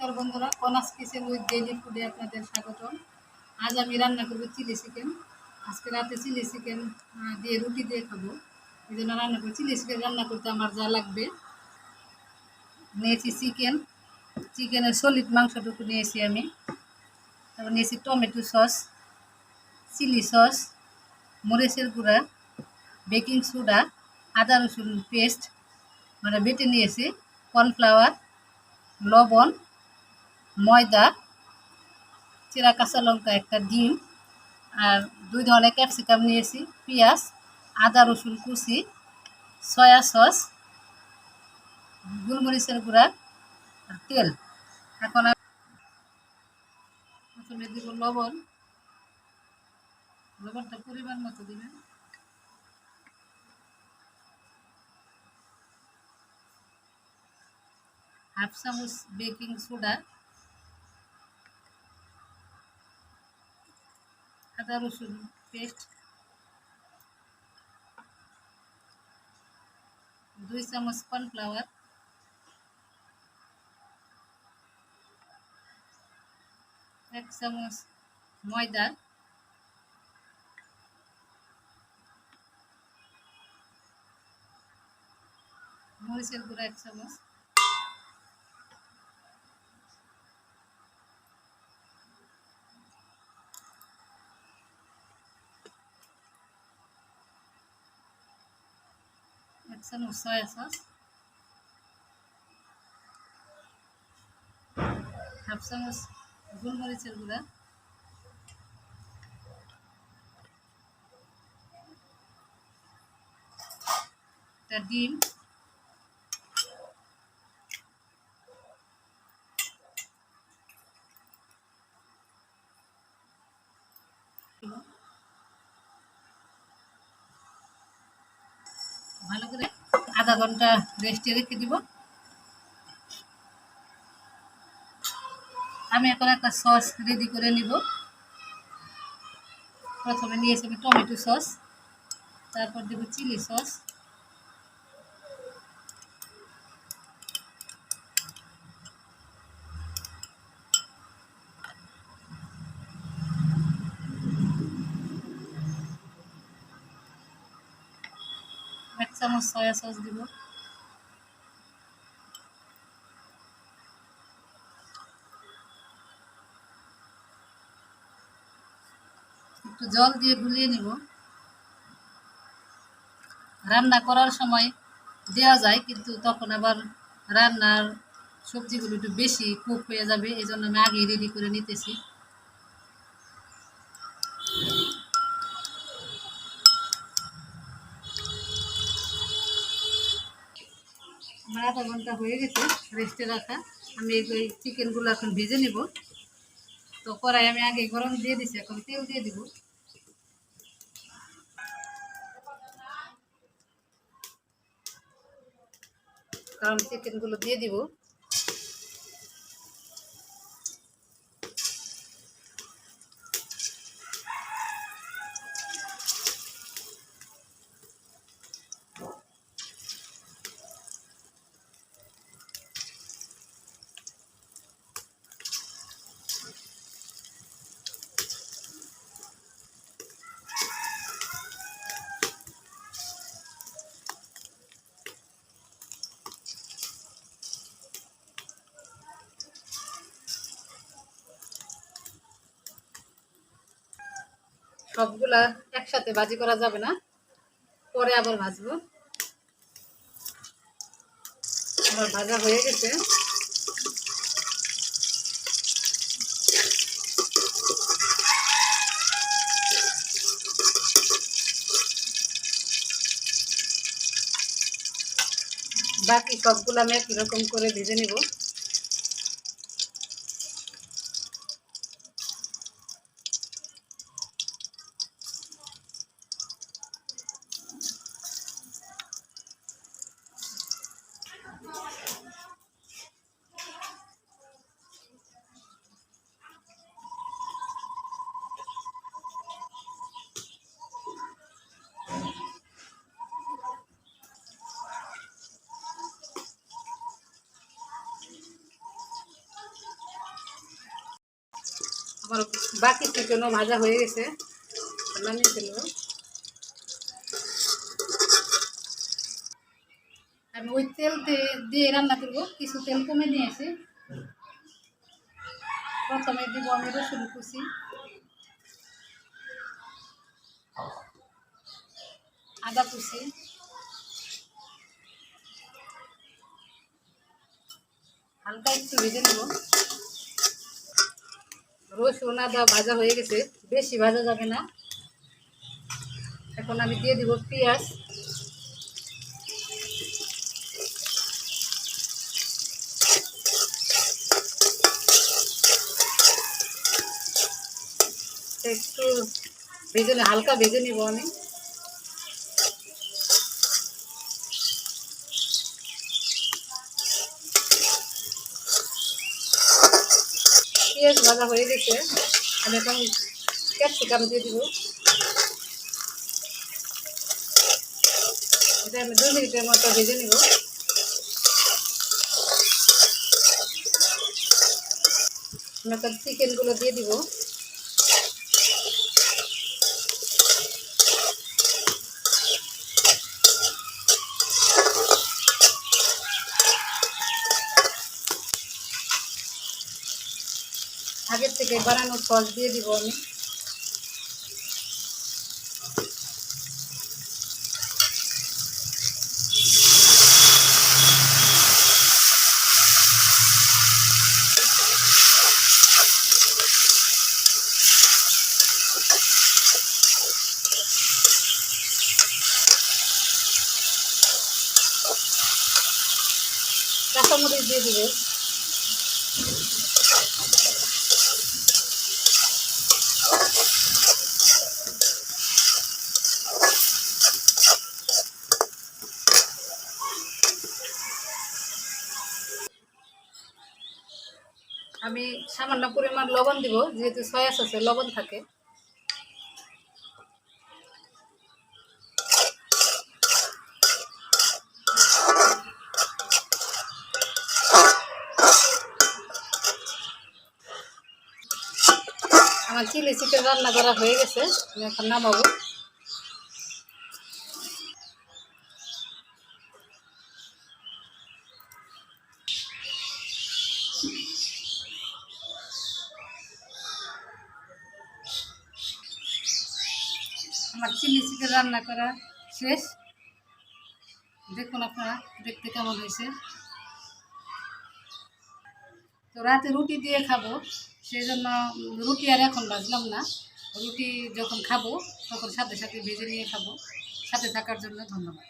নমস্কার বন্ধুরা কনাস kitchen with daily ফুডে আপনাদের স্বাগতম। আজ আমি রান্না করব চিলি চিকেন। আজকে রাতে চিলি চিকেন দিয়ে রুটি দিয়ে খাব। এই জন্য রান্না করব। চিলি চিকেন রান্না করতে আমার যা লাগবে। নিয়েছি চিকেন। চিকেনের সলিড মাংসটুকু নিয়েছি আমি। তারপর নিয়েছি টমেটো সস, চিলি সস, মরিচের গুঁড়া, বেকিং সোডা, আদা রসুন পেস্ট। মানে বেটে নিয়েছি। কর্নফ্লাওয়ার, লবণ ময়দা, চিরা কাঁচা লঙ্কা একটা ডিম আর দুই ধরনের ক্যাপসিকাম নিয়েছি, পেঁয়াজ, আদা, রসুন কুচি, সয়া সস, গোলমরিচের গুঁড়া আর তেল। এখন প্রথমে দিব লবণ। লবণটা পরিমাণ মতো দিবেন। হাফ চামচ বেকিং সোডা। আদা রসুন পেস্ট দুই চামচ কর্নফ্লাওয়ার এক চামচ ময়দা মরিচের গুঁড়া এক চামচ এক সয়া সস হাফ চামচ গোলমরিচের গুঁড়া একটা ডিম ভালো করে আধা ঘণ্টা রেস্টে রেখে দিব। আমি এখন একটা সস রেডি করে নিব। প্রথমে নিয়েছি আমি টমেটো সস তারপর দেবো চিলি সস চামচ সয়া সস দিব। একটু জল দিয়ে গুলিয়ে নিব। রান্না করার সময় দেওয়া যায়, কিন্তু তখন আবার রান্নার সবজিগুলো একটু বেশি কুক হয়ে যাবে এই জন্য আমি আগেই রেডি করে নিতেছি। আমার আধা ঘণ্টা হয়ে গেছে রেস্টে রাখা। আমি এই চিকেনগুলো এখন ভেজে নেব। তো কড়াই আমি আগে গরম দিয়ে দিছি, এখন তেল দিয়ে দিব। কারণ চিকেনগুলো দিয়ে দিব। সবগুলা একসাথে ভাজি করা যাবে না। পরে আবার ভাজবো। আমার ভাজা হয়ে গেছে। বাকি সবগুলো আমি একই রকম করে ভেজে নিব। বাকি চিকেনও ভাজা হয়ে গেছে। নামিয়ে ফেলব। আমি ওই তেল দিয়ে- রান্না করব। কিছু তেল কমে নিয়েছি। প্রথমে দিব আমি রসুন কুচি। আদা কুচি। হালকা একটু ভেজে নেব। রসুন আদা ভাজা হয়ে গেছে। বেশি ভাজা যাবে না। এখন আমি দিয়ে দিব পেঁয়াজ। একটু ভেজে হালকা ভেজে নিব আমি। পেঁয়াজ ভাজা হয়ে গেছে, আমি এখন ক্যাপসিকাম দিয়ে দিব। এটা আমি দু মিনিটের মতো ভেজে নিব। আমি এখন চিকেনগুলো দিয়ে দিব। আগের থেকে বানানো সস দিয়ে দিব আমি। কাঁচামরিচ দিয়ে দিব। আমি সামান্য পরিমাণ লবণ দিব, যেহেতু সয়া সসে লবণ থাকে। আমার চিলি চিকেন রান্না করা হয়ে গেছে এখন নামাবো। আমার চিলি চিকেন রান্না করা শেষ। দেখুন আপনারা, দেখতে কেমন হয়েছে। তো রাতে রুটি দিয়ে খাব সেই জন্য রুটি আর এখন বাজলাম না। রুটি যখন খাব, তখন সাথে সাথে ভেজে নিয়ে খাব। সাথে থাকার জন্য ধন্যবাদ।